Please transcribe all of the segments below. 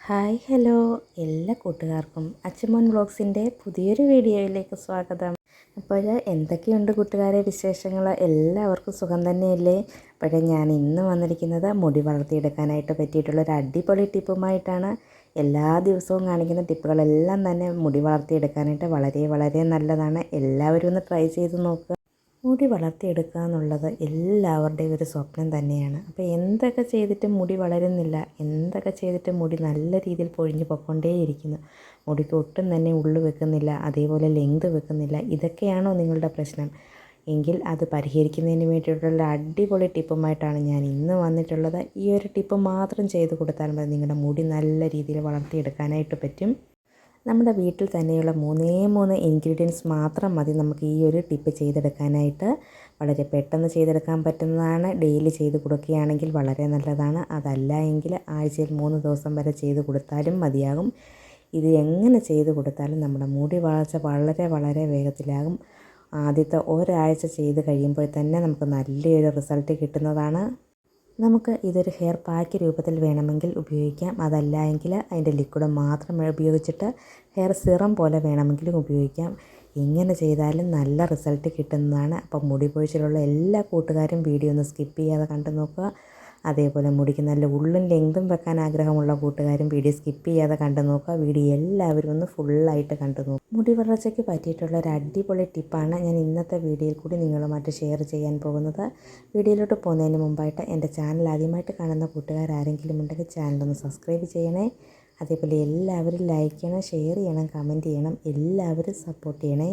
Hi hello. എല്ലാ കൂട്ടുകാർക്കും അച്ഛമോൻ വ്ളോഗ്സിന്റെ പുതിയൊരു വീഡിയോയിലേക്ക് സ്വാഗതം. അപ്പോൾ എന്തൊക്കെയുണ്ട് കൂട്ടുകാരെ വിശേഷങ്ങൾ? എല്ലാവർക്കും സുഖം തന്നെയല്ലേ? പക്ഷേ ഞാൻ ഇന്ന് വന്നിരിക്കുന്നത് മുടി വളർത്തിയെടുക്കാനായിട്ട് പറ്റിയിട്ടുള്ള ഒരു അടിപൊളി ടിപ്പുമായിട്ടാണ്. എല്ലാ ദിവസവും കാണിക്കുന്ന ടിപ്പുകളെല്ലാം തന്നെ മുടി വളർത്തിയെടുക്കാനായിട്ട് വളരെ വളരെ നല്ലതാണ്. എല്ലാവരും ഒന്ന് ട്രൈ ചെയ്ത് നോക്കുക മുടി വളർത്തിയെടുക്കുക എന്നുള്ളത് എല്ലാവരുടെയും ഒരു സ്വപ്നം തന്നെയാണ്. അപ്പോൾ എന്തൊക്കെ ചെയ്തിട്ടും മുടി വളരുന്നില്ല എന്തൊക്കെ ചെയ്തിട്ടും മുടി നല്ല രീതിയിൽ പൊഴിഞ്ഞ് പൊക്കൊണ്ടേയിരിക്കുന്നു മുടിക്ക് ഒട്ടും തന്നെ ഉള്ളു വെക്കുന്നില്ല അതേപോലെ ലെങ്ത് വെക്കുന്നില്ല ഇതൊക്കെയാണോ നിങ്ങളുടെ പ്രശ്നം? എങ്കിൽ അത് പരിഹരിക്കുന്നതിന് വേണ്ടിയിട്ടുള്ള അടിപൊളി ടിപ്പുമായിട്ടാണ് ഞാൻ ഇന്ന് വന്നിട്ടുള്ളത്. ഈ ഒരു ടിപ്പ് മാത്രം ചെയ്ത് കൊടുത്താൽ മതി നിങ്ങളുടെ മുടി നല്ല രീതിയിൽ വളർത്തിയെടുക്കാനായിട്ട് പറ്റും. നമ്മുടെ വീട്ടിൽ തന്നെയുള്ള മൂന്നേ മൂന്ന് ഇൻഗ്രീഡിയൻസ് മാത്രം മതി നമുക്ക് ഈ ഒരു ടിപ്പ് ചെയ്തെടുക്കാനായിട്ട്. വളരെ പെട്ടെന്ന് ചെയ്തെടുക്കാൻ പറ്റുന്നതാണ്. ഡെയിലി ചെയ്ത് കൊടുക്കുകയാണെങ്കിൽ വളരെ നല്ലതാണ്. അതല്ല എങ്കിൽ ആഴ്ചയിൽ മൂന്ന് ദിവസം വരെ ചെയ്ത് കൊടുത്താലും മതിയാകും. ഇത് എങ്ങനെ ചെയ്ത് കൊടുത്താലും നമ്മുടെ മുടി വളർച്ച വളരെ വളരെ വേഗത്തിലാകും. ആദ്യത്തെ ഒരാഴ്ച ചെയ്ത് കഴിയുമ്പോൾ തന്നെ നമുക്ക് നല്ലൊരു റിസൾട്ട് കിട്ടുന്നതാണ്. നമുക്ക് ഇതൊരു ഹെയർ പാക്ക് രൂപത്തിൽ വേണമെങ്കിൽ ഉപയോഗിക്കാം. അതല്ല എങ്കിൽ അതിന്റെ ലിക്വിഡ് മാത്രം ഉപയോഗിച്ചിട്ട് ഹെയർ സിറം പോലെ വേണമെങ്കിലും ഉപയോഗിക്കാം. ഇങ്ങനെ ചെയ്താലും നല്ല റിസൾട്ട് കിട്ടുന്നതാണ്. അപ്പം മുടി പൊഴിച്ചിലുള്ള എല്ലാ കൂട്ടുകാരും വീഡിയോ ഒന്ന് സ്കിപ്പ് ചെയ്യാതെ കണ്ടു നോക്കുക. അതേപോലെ മുടിക്ക് നല്ല ഉള്ളും ലെങ്തും വെക്കാൻ ആഗ്രഹമുള്ള കൂട്ടുകാരും വീഡിയോ സ്കിപ്പ് ചെയ്യാതെ കണ്ടു നോക്കുക. വീഡിയോ എല്ലാവരും ഒന്ന് ഫുള്ളായിട്ട് കണ്ടു നോക്കുക. മുടി വളർച്ചയ്ക്ക് പറ്റിയിട്ടുള്ള ഒരു അടിപൊളി ടിപ്പാണ് ഞാൻ ഇന്നത്തെ വീഡിയോയിൽ കൂടി നിങ്ങളുമായിട്ട് ഷെയർ ചെയ്യാൻ പോകുന്നത്. വീഡിയോയിലോട്ട് പോകുന്നതിന് മുമ്പായിട്ട് എന്റെ ചാനൽ ആദ്യമായിട്ട് കാണുന്ന കൂട്ടുകാരാരെങ്കിലും ഉണ്ടെങ്കിൽ ചാനലൊന്ന് സബ്സ്ക്രൈബ് ചെയ്യണേ. അതേപോലെ എല്ലാവരും ലൈക്ക് ചെയ്യണം ഷെയർ ചെയ്യണം കമന്റ് ചെയ്യണം എല്ലാവരും സപ്പോർട്ട് ചെയ്യണേ.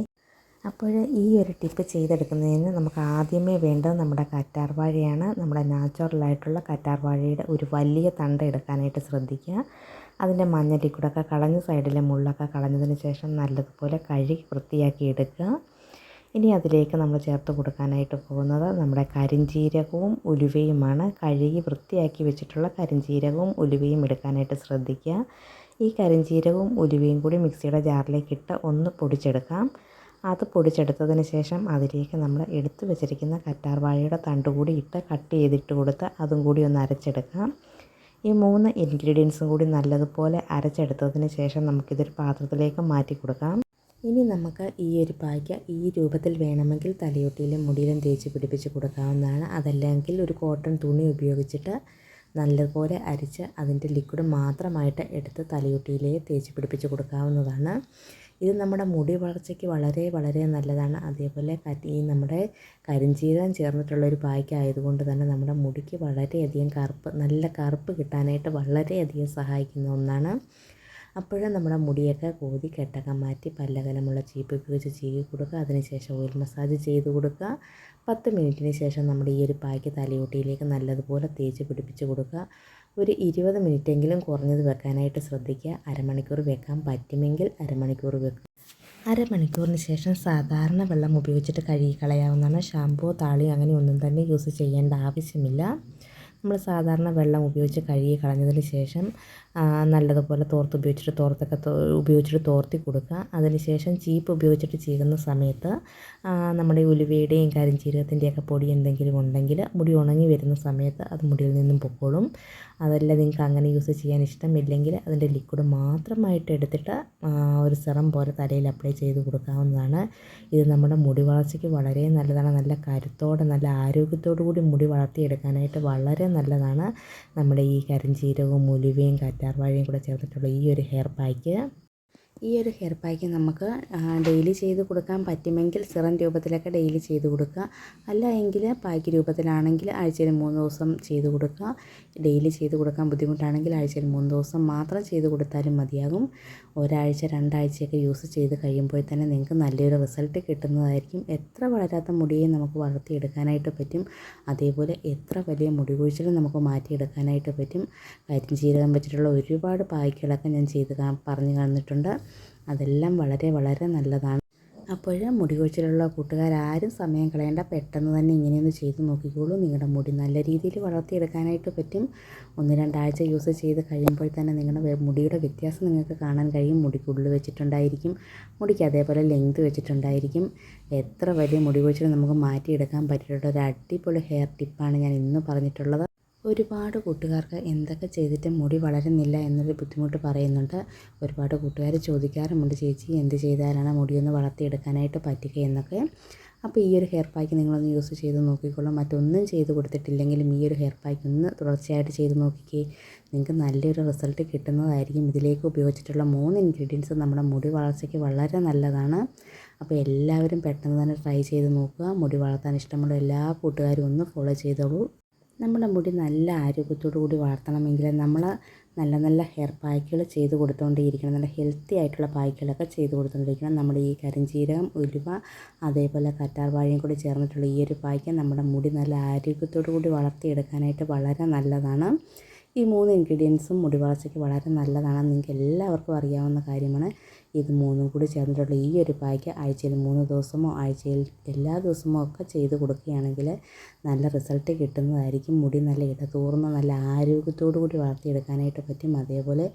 അപ്പോൾ ഈ ഒരു ടിപ്പ് ചെയ്തെടുക്കുന്നതിന് നമുക്ക് ആദ്യമേ വേണ്ടത് നമ്മുടെ കറ്റാർവാഴയാണ്. നമ്മുടെ നാച്ചുറലായിട്ടുള്ള കറ്റാർവാഴയുടെ ഒരു വലിയ തണ്ട് എടുക്കാനായിട്ട് ശ്രദ്ധിക്കുക. അതിന്റെ മഞ്ഞ ലിക്വിഡൊക്കെ കളഞ്ഞ് സൈഡിലെ മുള്ളൊക്കെ കളഞ്ഞതിന് ശേഷം നല്ലതുപോലെ കഴുകി വൃത്തിയാക്കി എടുക്കുക. ഇനി അതിലേക്ക് നമ്മൾ ചേർത്ത് കൊടുക്കാനായിട്ട് പോകുന്നത് നമ്മുടെ കരിഞ്ചീരകവും ഉലുവയുമാണ്. കഴുകി വൃത്തിയാക്കി വെച്ചിട്ടുള്ള കരിഞ്ചീരകവും ഉലുവയും എടുക്കാനായിട്ട് ശ്രദ്ധിക്കുക. ഈ കരിഞ്ചീരകവും ഉലുവയും കൂടി മിക്സിയുടെ ജാറിലേക്ക് ഇട്ട് ഒന്ന് പൊടിച്ചെടുക്കാം. അത് പൊടിച്ചെടുത്തതിന് ശേഷം അതിലേക്ക് നമ്മൾ എടുത്തു വെച്ചിരിക്കുന്ന കറ്റാർ വാഴയുടെ തണ്ട് കൂടി ഇട്ട് കട്ട് ചെയ്തിട്ട് കൊടുത്ത് അതും കൂടി ഒന്ന് അരച്ചെടുക്കാം. ഈ മൂന്ന് ഇൻഗ്രീഡിയൻസും കൂടി നല്ലതുപോലെ അരച്ചെടുത്തതിന് ശേഷം നമുക്കിതൊരു പാത്രത്തിലേക്ക് മാറ്റി കൊടുക്കാം. ഇനി നമുക്ക് ഈ ഒരു പായ്ക്ക ഈ രൂപത്തിൽ വേണമെങ്കിൽ തലയൊട്ടിയിലും മുടിയിലും തേച്ച് പിടിപ്പിച്ച് കൊടുക്കാവുന്നതാണ്. അതല്ലെങ്കിൽ ഒരു കോട്ടൺ തുണി ഉപയോഗിച്ചിട്ട് നല്ലതുപോലെ അരിച്ച് അതിന്റെ ലിക്വിഡ് മാത്രമായിട്ട് എടുത്ത് തലയൊട്ടിയിലേക്ക് തേച്ച് പിടിപ്പിച്ച് കൊടുക്കാവുന്നതാണ്. ഇത് നമ്മുടെ മുടി വളർച്ചയ്ക്ക് വളരെ വളരെ നല്ലതാണ്. അതേപോലെ ഈ നമ്മുടെ കരിഞ്ചീരകം ചേർന്നിട്ടുള്ള ഒരു പായ്ക്ക് ആയതുകൊണ്ട് തന്നെ നമ്മുടെ മുടിക്ക് വളരെയധികം കറുപ്പ് നല്ല കറുപ്പ് കിട്ടാനായിട്ട് വളരെയധികം സഹായിക്കുന്ന ഒന്നാണ്. അപ്പോഴും നമ്മുടെ മുടിയൊക്കെ കോതി കെട്ടൊക്കെ മാറ്റി പല്ലകലമുള്ള ചീപ്പ് ഉപയോഗിച്ച് ചീകി കൊടുക്കുക. അതിനുശേഷം ഓയിൽ മസാജ് ചെയ്ത് കൊടുക്കുക. പത്ത് മിനിറ്റിന് ശേഷം നമ്മുടെ ഈ ഒരു പായ്ക്ക് തലയോട്ടിയിലേക്ക് നല്ലതുപോലെ തേച്ച് പിടിപ്പിച്ച് കൊടുക്കുക. ഒരു ഇരുപത് മിനിറ്റെങ്കിലും കുറഞ്ഞത് വെക്കാനായിട്ട് ശ്രദ്ധിക്കുക. അരമണിക്കൂർ വെക്കാൻ പറ്റുമെങ്കിൽ അരമണിക്കൂർ വെക്കുക അരമണിക്കൂറിന് ശേഷം സാധാരണ വെള്ളം ഉപയോഗിച്ചിട്ട് കഴുകി കളയാവുന്നതാണ് ഷാമ്പൂ താളി അങ്ങനെ ഒന്നും തന്നെ യൂസ് ചെയ്യേണ്ട ആവശ്യമില്ല. നമ്മൾ സാധാരണ വെള്ളം ഉപയോഗിച്ച് കഴുകി കളഞ്ഞതിന് ശേഷം നല്ലതുപോലെ തോർത്ത് ഉപയോഗിച്ചിട്ട് തോർത്തൊക്കെ ഉപയോഗിച്ചിട്ട് തോർത്തി കൊടുക്കുക. അതിനുശേഷം ചീപ്പ് ഉപയോഗിച്ചിട്ട് ചെയ്യുന്ന സമയത്ത് നമ്മുടെ ഉലുവയുടെയും കരിഞ്ചീരകത്തിന്റെയൊക്കെ പൊടി എന്തെങ്കിലും ഉണ്ടെങ്കിൽ മുടി ഉണങ്ങി വരുന്ന സമയത്ത് അത് മുടിയിൽ നിന്നും പൊക്കോളും. അതല്ല നിങ്ങൾക്ക് അങ്ങനെ യൂസ് ചെയ്യാൻ ഇഷ്ടമില്ലെങ്കിൽ അതിന്റെ ലിക്വിഡ് മാത്രമായിട്ട് എടുത്തിട്ട് ഒരു സിറം പോലെ തലയിൽ അപ്ലൈ ചെയ്ത് കൊടുക്കാവുന്നതാണ്. ഇത് നമ്മുടെ മുടി വളർച്ചയ്ക്ക് വളരെ നല്ലതാണ്. നല്ല കരുത്തോടെ നല്ല ആരോഗ്യത്തോടു കൂടി മുടി വളർത്തിയെടുക്കാനായിട്ട് വളരെ നല്ലതാണ്. നമ്മുടെ ഈ കരിഞ്ചീരകവും ഉലുവയും കറ്റാർവാഴയും കൂടെ ചേർത്തിട്ടുള്ള ഈ ഒരു ഹെയർ പായ്ക്ക് ഈ ഒരു ഹെയർ പാക്ക് നമുക്ക് ഡെയിലി ചെയ്ത് കൊടുക്കാൻ പറ്റുമെങ്കിൽ സിറം രൂപത്തിലൊക്കെ ഡെയിലി ചെയ്ത് കൊടുക്കുക. അല്ല എങ്കിൽ പാക്ക് രൂപത്തിലാണെങ്കിൽ ആഴ്ചയിൽ മൂന്ന് ദിവസം ചെയ്ത് കൊടുക്കുക. ഡെയിലി ചെയ്ത് കൊടുക്കാൻ ബുദ്ധിമുട്ടാണെങ്കിൽ ആഴ്ചയിൽ മൂന്ന് ദിവസം മാത്രം ചെയ്ത് കൊടുത്താലും മതിയാകും. ഒരാഴ്ച രണ്ടാഴ്ചയൊക്കെ യൂസ് ചെയ്ത് കഴിയുമ്പോൾ തന്നെ നിങ്ങൾക്ക് നല്ലൊരു റിസൾട്ട് കിട്ടുന്നതായിരിക്കും. എത്ര വളരാത്ത മുടിയെ നമുക്ക് വളർത്തിയെടുക്കാനായിട്ട് പറ്റും. അതേപോലെ എത്ര വലിയ മുടി കൊഴിച്ചിലും നമുക്ക് മാറ്റിയെടുക്കാനായിട്ട് പറ്റും. കരിഞ്ചീരകം വെച്ചിട്ടുള്ള ഒരുപാട് പായ്ക്കുകളൊക്കെ ഞാൻ ചെയ്ത് പറഞ്ഞു തന്നിട്ടുണ്ട്. അതെല്ലാം വളരെ വളരെ നല്ലതാണ്. അപ്പോൾ മുടി കൊഴിച്ചിലുള്ള കൂട്ടുകാരാരും സമയം കളയേണ്ട പെട്ടെന്ന് തന്നെ ഇങ്ങനെയൊന്ന് ചെയ്ത് നോക്കിക്കോളൂ. നിങ്ങളുടെ മുടി നല്ല രീതിയിൽ വളർത്തിയെടുക്കാനായിട്ട് പറ്റും. ഒന്ന് രണ്ടാഴ്ച യൂസ് ചെയ്ത് കഴിയുമ്പോൾ തന്നെ നിങ്ങളുടെ മുടിയുടെ വ്യത്യാസം നിങ്ങൾക്ക് കാണാൻ കഴിയും. മുടിക്കുള്ളിൽ വെച്ചിട്ടുണ്ടായിരിക്കും. മുടിക്ക് അതേപോലെ ലെങ്ത് വെച്ചിട്ടുണ്ടായിരിക്കും. എത്ര വലിയ മുടി കൊഴിച്ചിൽ നമുക്ക് മാറ്റിയെടുക്കാൻ പറ്റിയിട്ടുള്ള ഒരു അടിപൊളി ഹെയർ ടിപ്പാണ് ഞാൻ ഇന്ന് പറഞ്ഞിട്ടുള്ളത്. ഒരുപാട് കൂട്ടുകാർക്ക് എന്തൊക്കെ ചെയ്തിട്ടും മുടി വളരുന്നില്ല എന്നൊരു ബുദ്ധിമുട്ട് പറയുന്നുണ്ട്. ഒരുപാട് കൂട്ടുകാർ ചോദിക്കാറുമുണ്ട് ചേച്ചി എന്ത് ചെയ്താലാണ് മുടിയൊന്ന് വളർത്തിയെടുക്കാനായിട്ട് പറ്റുക? എന്നൊക്കെ. അപ്പോൾ ഈ ഒരു ഹെയർ പാക്ക് നിങ്ങളൊന്ന് യൂസ് ചെയ്ത് നോക്കിക്കോളൂ. മറ്റൊന്നും ചെയ്ത് കൊടുത്തിട്ടില്ലെങ്കിലും ഈ ഒരു ഹെയർ പാക്ക് ഒന്ന് തുടർച്ചയായിട്ട് ചെയ്ത് നോക്കിക്കേ. നിങ്ങൾക്ക് നല്ലൊരു റിസൾട്ട് കിട്ടുന്നതായിരിക്കും. ഇതിലേക്ക് ഉപയോഗിച്ചിട്ടുള്ള മൂന്ന് ഇൻഗ്രീഡിയൻസ് നമ്മുടെ മുടി വളർച്ചയ്ക്ക് വളരെ നല്ലതാണ്. അപ്പോൾ എല്ലാവരും പെട്ടെന്ന് തന്നെ ട്രൈ ചെയ്ത് നോക്കുക. മുടി വളർത്താൻ ഇഷ്ടമുള്ള എല്ലാ കൂട്ടുകാരും ഒന്ന് ഫോളോ ചെയ്തോളൂ. നമ്മുടെ മുടി നല്ല ആരോഗ്യത്തോടു കൂടി വളർത്തണമെങ്കിൽ നമ്മൾ നല്ല നല്ല ഹെയർ പായ്ക്കുകൾ ചെയ്ത് കൊടുത്തുകൊണ്ടേയിരിക്കണം നല്ല ഹെൽത്തി ആയിട്ടുള്ള പായ്ക്കുകളൊക്കെ ചെയ്ത് കൊടുത്തുകൊണ്ടിരിക്കണം നമ്മുടെ ഈ കരിഞ്ചീരകം ഉലുവ അതേപോലെ കറ്റാർവാഴയും കൂടി ചേർന്നിട്ടുള്ള ഈ ഒരു പായ്ക്ക് നമ്മുടെ മുടി നല്ല ആരോഗ്യത്തോടു കൂടി വളർത്തിയെടുക്കാനായിട്ട് വളരെ നല്ലതാണ്. ഈ മൂന്ന് ഇൻഗ്രീഡിയൻസും മുടി വളർച്ചയ്ക്ക് വളരെ നല്ലതാണെന്ന് നിങ്ങൾക്ക് എല്ലാവർക്കും അറിയാവുന്ന കാര്യമാണ്. ഇത് മൂന്നും കൂടി ചേർന്നിട്ടുള്ള ഈ ഒരു പായ്ക്ക് ആഴ്ചയിൽ മൂന്ന് ദിവസമോ ആഴ്ചയിൽ എല്ലാ ദിവസമോ ഒക്കെ ചെയ്ത് കൊടുക്കുകയാണെങ്കിൽ നല്ല റിസൾട്ട് കിട്ടുന്നതായിരിക്കും. മുടി നല്ല ഇടതൂർന്ന് നല്ല ആരോഗ്യത്തോടു കൂടി വളർത്തിയെടുക്കാനായിട്ട് പറ്റും. അതേപോലെ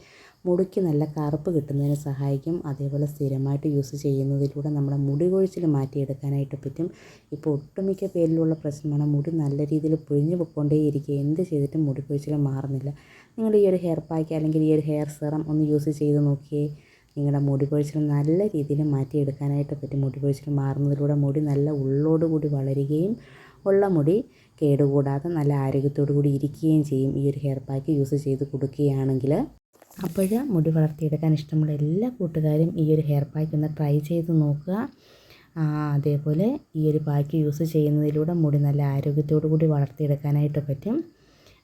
മുടിക്ക് നല്ല കറുപ്പ് കിട്ടുന്നതിന് സഹായിക്കും. അതേപോലെ സ്ഥിരമായിട്ട് യൂസ് ചെയ്യുന്നതിലൂടെ നമ്മുടെ മുടി കൊഴിച്ചിൽ മാറ്റിയെടുക്കാനായിട്ട് പറ്റും. ഇപ്പോൾ ഒട്ടുമിക്ക പേരിലുള്ള പ്രശ്നമാണ് മുടി നല്ല രീതിയിൽ പൊഴിഞ്ഞു പൊയ്ക്കൊണ്ടേയിരിക്കുക. എന്ത് ചെയ്തിട്ടും മുടി കൊഴിച്ചിൽ മാറുന്നില്ല. നിങ്ങൾ ഈ ഒരു ഹെയർ പാക്ക് അല്ലെങ്കിൽ ഈ ഒരു ഹെയർ സെറം ഒന്ന് യൂസ് ചെയ്ത് നോക്കിയേ. നിങ്ങളുടെ മുടി കൊഴിച്ചിൽ നല്ല രീതിയിൽ മാറ്റിയെടുക്കാനായിട്ട് പറ്റും. മുടി കൊഴിച്ചിൽ മാറുന്നതിലൂടെ മുടി നല്ല ഉള്ളോട് കൂടി വളരുകയും ഉള്ള മുടി കേടുകൂടാതെ നല്ല ആരോഗ്യത്തോടു കൂടി ഇരിക്കുകയും ചെയ്യും. ഈ ഒരു ഹെയർ പാക്ക് യൂസ് ചെയ്ത് കൊടുക്കുകയാണെങ്കിൽ അപ്പോൾ മുടി വളർത്തിയെടുക്കാൻ ഇഷ്ടമുള്ള എല്ലാ കൂട്ടുകാരും ഈ ഒരു ഹെയർ പാക്ക് ഒന്ന് ട്രൈ ചെയ്ത് നോക്കുക. അതേപോലെ ഈ ഒരു പാക്ക് യൂസ് ചെയ്യുന്നതിലൂടെ മുടി നല്ല ആരോഗ്യത്തോടു കൂടി വളർത്തിയെടുക്കാനായിട്ട് പറ്റും.